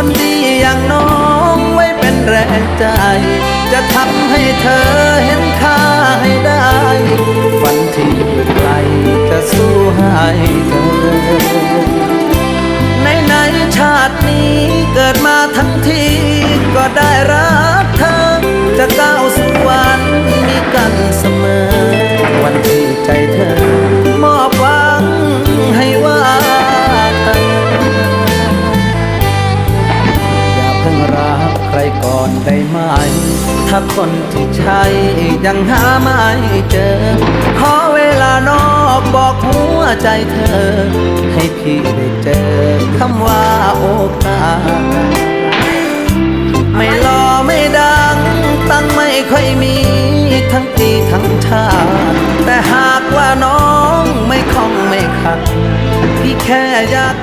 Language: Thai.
คนดีอย่างน้องไว้เป็นแรงใจ จะทำให้เธอเห็นค่าให้ได้ฝันที่ไกลจะสู้ให้เธอในในชาตินี้เกิดมาทั้งทีก็ได้รัก ก่อนได้ไหม ถ้าคนที่ใช่ยังหาไม่เจอ ขอเวลานอกบอกหัวใจเธอ ให้พี่ได้เจอคำว่าโอกาสไม่หล่อไม่ดัง ตั้งไม่ค่อยมีทั้งปีทั้งชาแต่หากว่าน้องไม่คล่องไม่ขัดพี่แค่อยาก